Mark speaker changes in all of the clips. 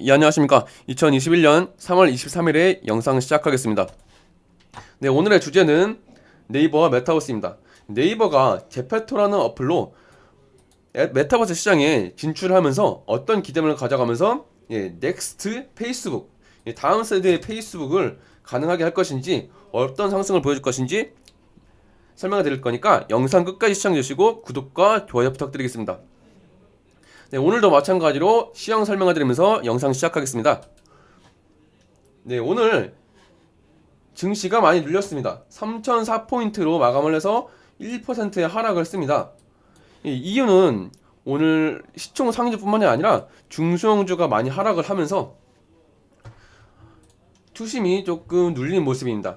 Speaker 1: 예, 안녕하십니까. 2021년 3월 23일에 영상 시작하겠습니다. 네, 오늘의 주제는 네이버와 메타버스입니다. 네이버가 제페토라는 어플로 에- 메타버스 시장에 진출하면서 어떤 기대감을 가져가면서 예, 넥스트 페이스북, 예, 다음 세대의 페이스북을 가능하게 할 것인지 어떤 상승을 보여줄 것인지 설명해 드릴 거니까 영상 끝까지 시청해 주시고 구독과 좋아요 부탁드리겠습니다. 네, 오늘도 마찬가지로 시황 설명해 드리면서 영상 시작하겠습니다. 네, 오늘 증시가 많이 눌렸습니다. 3004포인트로 마감을 해서 1%의 하락을 했습니다. 이 이유는 오늘 시총 상위주뿐만이 아니라 중소형주가 많이 하락을 하면서 투심이 조금 눌린 모습입니다.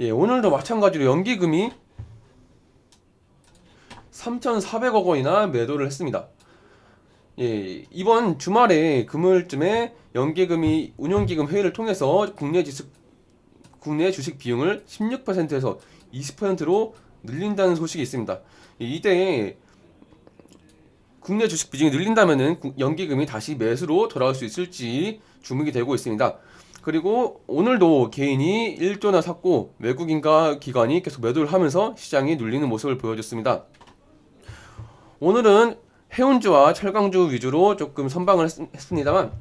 Speaker 1: 예, 오늘도 마찬가지로 연기금이 3,400억 원이나 매도를 했습니다. 예, 이번 주말에 금요일쯤에 연계금이 운용기금 회의를 통해서 국내 지수 국내 주식 비중을 16%에서 20%로 늘린다는 소식이 있습니다. 이때 국내 주식 비중이 늘린다면은 구- 연기금이 다시 매수로 돌아올 수 있을지 주목이 되고 있습니다. 그리고 오늘도 개인이 1조나 샀고 외국인과 기관이 계속 매도를 하면서 시장이 눌리는 모습을 보여줬습니다. 오늘은 해운주와 철강주 위주로 조금 선방을 했, 했습니다만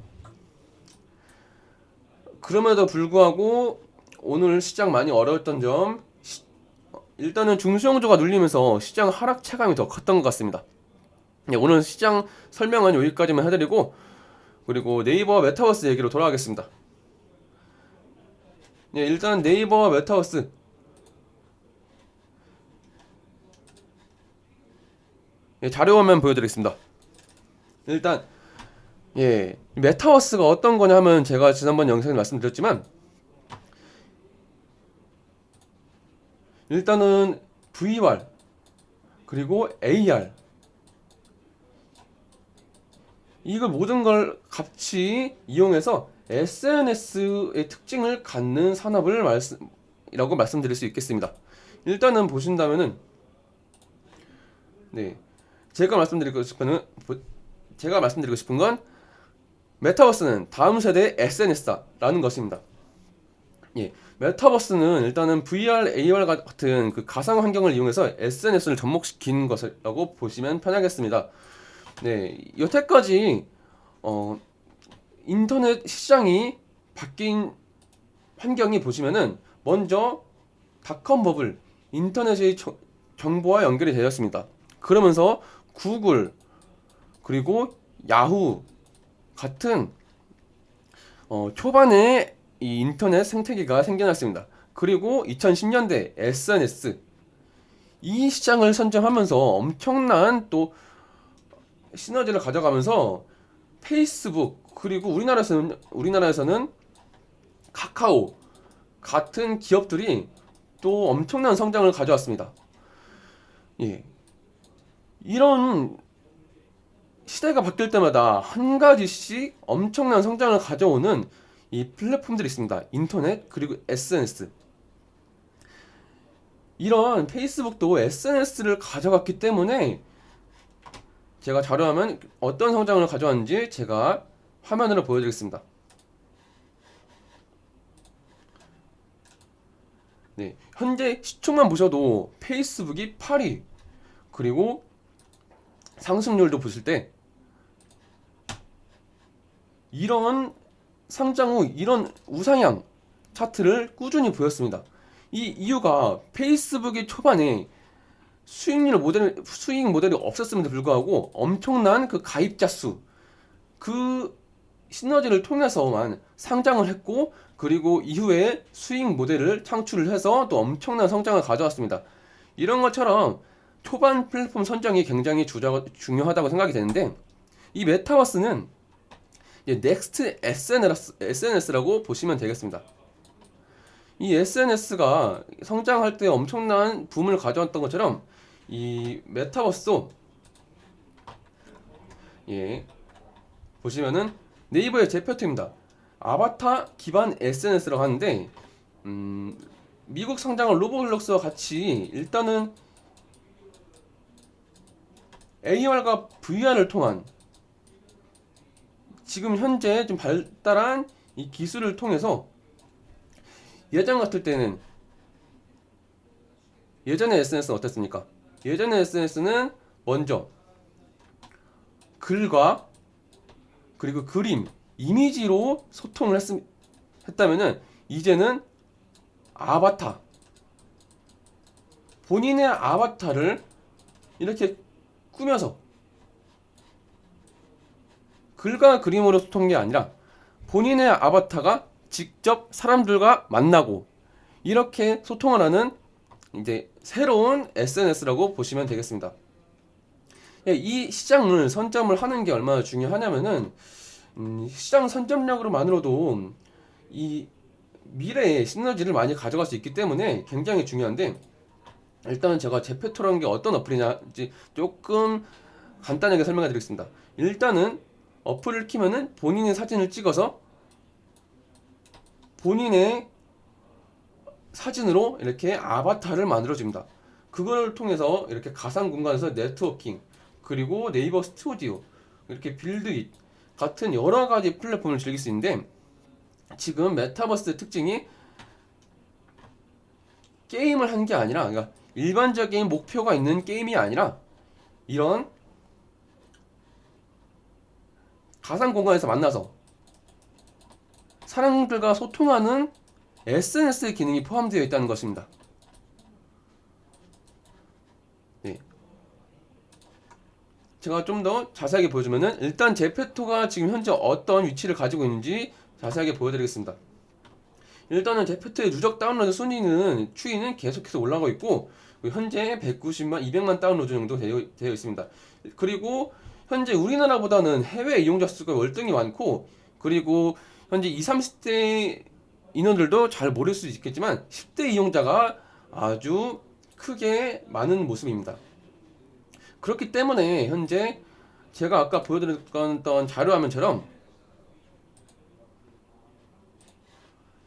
Speaker 1: 그럼에도 불구하고 오늘 시장 많이 어려웠던 점 시- 어, 일단은 중소형주가 눌리면서 시장 하락 체감이 더 컸던 것 같습니다. 네, 오늘 시장 설명은 여기까지만 해드리고 그리고 네이버와 메타버스 얘기로 돌아가겠습니다. 네, 일단 네이버와 메타버스 예, 자료 화면 보여드리겠습니다. 일단 예 메타버스가 어떤 거냐 하면 제가 지난번 영상에 말씀드렸지만 일단은 VR 그리고 AR 이걸 모든 걸 같이 이용해서 SNS의 특징을 갖는 산업을 말씀이라고 말씀드릴 수 있겠습니다. 일단은 보신다면은 네 제가 말씀드리고 싶은 제가 말씀드리고 싶은 건 메타버스는 다음 세대의 SNS다라는 것입니다. 예, 메타버스는 일단은 VR, AR 같은 그 가상 환경을 이용해서 SNS를 접목시키는 것이라고 보시면 편하겠습니다. 네, 여태까지 어, 인터넷 시장이 바뀐 환경이 보시면은 먼저 닷컴 버블 인터넷의 저- 정보와 연결이 되었습니다. 그러면서 구글 그리고 야후 같은 어, 초반에 이 인터넷 생태계가 생겨났습니다. 그리고 2010년대 SNS 이 시장을 선점하면서 엄청난 또 시너지를 가져가면서 페이스북 그리고 우리나라에서는 우리나라에서는 카카오 같은 기업들이 또 엄청난 성장을 가져왔습니다. 예. 이런 시대가 바뀔 때마다 한 가지씩 엄청난 성장을 가져오는 이 플랫폼들이 있습니다. 인터넷 그리고 SNS. 이런 페이스북도 SNS를 가져갔기 때문에 제가 자료하면 어떤 성장을 가져왔는지 제가 화면으로 보여드리겠습니다. 네, 현재 시총만 보셔도 페이스북이 8위 그리고 상승률도 보실 때 이런 상장 후 이런 우상향 차트를 꾸준히 보였습니다. 이 이유가 페이스북이 초반에 수익률 모델 수익 모델이 없었음에도 불구하고 엄청난 그 가입자 수 그 시너지를 통해서만 상장을 했고 그리고 이후에 수익 모델을 창출을 해서 또 엄청난 성장을 가져왔습니다. 이런 것처럼 초반 플랫폼 선정이 굉장히 주저, 중요하다고 생각이 되는데 이 메타버스는 넥스트 SNS, SNS라고 보시면 되겠습니다. 이 SNS가 성장할 때 엄청난 붐을 가져왔던 것처럼 이 메타버스도 예 보시면은 네이버의 제표트입니다. 아바타 기반 SNS라고 하는데 음, 미국 상장한 로블록스와 같이 일단은 AR과 VR을 통한 지금 현재 좀 발달한 이 기술을 통해서 예전 같을 때는 예전의 SNS는 어땠습니까? 예전의 SNS는 먼저 글과 그리고 그림, 이미지로 소통을 했, 했다면은 이제는 아바타 본인의 아바타를 이렇게 꾸며서 글과 그림으로 소통한 게 아니라 본인의 아바타가 직접 사람들과 만나고 이렇게 소통을 하는 이제 새로운 SNS라고 보시면 되겠습니다. 예, 이 시장을 선점을 하는 게 얼마나 중요하냐면은 음, 시장 선점력으로만으로도 이 미래의 시너지를 많이 가져갈 수 있기 때문에 굉장히 중요한데 일단은 제가 제페토라는 게 어떤 어플이냐지 조금 간단하게 설명해 드리겠습니다. 일단은 어플을 키면은 본인의 사진을 찍어서 본인의 사진으로 이렇게 아바타를 만들어 줍니다. 그걸 통해서 이렇게 가상 공간에서 네트워킹 그리고 네이버 스튜디오 이렇게 빌드잇 같은 여러 가지 플랫폼을 즐길 수 있는데 지금 메타버스의 특징이 게임을 한 게 아니라 그러니까 일반적인 목표가 있는 게임이 아니라 이런 가상 공간에서 만나서 사람들과 소통하는 SNS 기능이 포함되어 있다는 것입니다. 네. 제가 좀 더 자세하게 보여주면은 일단 제페토가 지금 현재 어떤 위치를 가지고 있는지 자세하게 보여드리겠습니다. 일단은 제페토의 누적 다운로드 순위는 추이는 계속해서 올라가고 있고 현재 190만, 200만 다운로드 정도 되어, 되어 있습니다. 그리고 현재 우리나라보다는 해외 이용자 수가 월등히 많고 그리고 현재 20, 30대 인원들도 잘 모를 수 있겠지만 10대 이용자가 아주 크게 많은 모습입니다. 그렇기 때문에 현재 제가 아까 보여드렸던 자료 화면처럼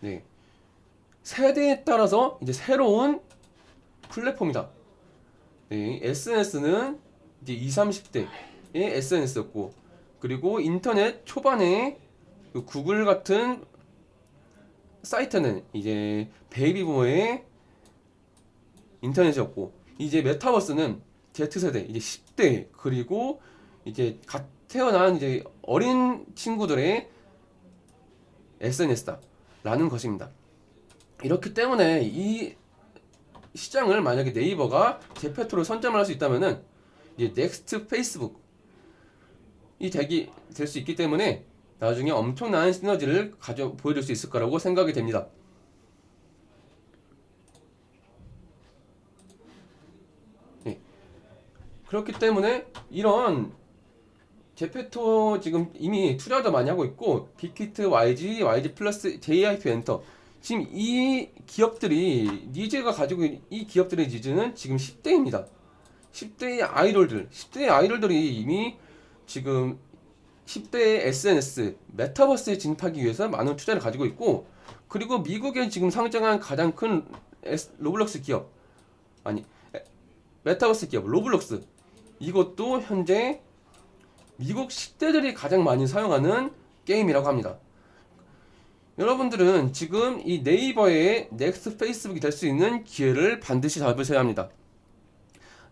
Speaker 1: 네. 세대에 따라서 이제 새로운 플랫폼이다. 네, SNS는 이제 20, 30대의 SNS였고 그리고 인터넷 초반에 그 구글 같은 사이트는 이제 베이비부머의 인터넷이었고 이제 메타버스는 Z세대 이제 10대 그리고 이제 갓 태어난 이제 어린 친구들의 SNS다 라는 것입니다. 이렇기 때문에 이 시장을 만약에 네이버가 제페토로 선점을 할 수 있다면은 이제 넥스트 페이스북 이 되기 될 수 있기 때문에 나중에 엄청난 시너지를 가져 보여줄 수 있을 거라고 생각이 됩니다. 네. 그렇기 때문에 이런 제페토 지금 이미 투자도 많이 하고 있고 빅히트, YG, YG 플러스, JIP 엔터. 지금 이 기업들이 니즈가 가지고 있는 이 기업들의 니즈는 지금 10대입니다. 10대의 아이돌들, 10대의 아이돌들이 이미 지금 10대의 SNS, 메타버스에 진입하기 위해서 많은 투자를 가지고 있고 그리고 미국에 지금 상장한 가장 큰 로블록스 기업. 아니 에- 메타버스 기업 로블록스. 이것도 현재 미국 10대들이 가장 많이 사용하는 게임이라고 합니다. 여러분들은 지금 이 네이버의 넥스트 페이스북이 될 수 있는 기회를 반드시 잡으셔야 합니다.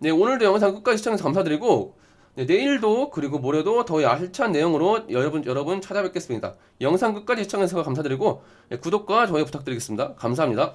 Speaker 1: 네, 오늘도 영상 끝까지 시청해서 감사드리고 네, 내일도 그리고 모레도 더 알찬 내용으로 여러분 여러분 찾아뵙겠습니다. 영상 끝까지 시청해서 감사드리고 네, 구독과 좋아요 부탁드리겠습니다. 감사합니다.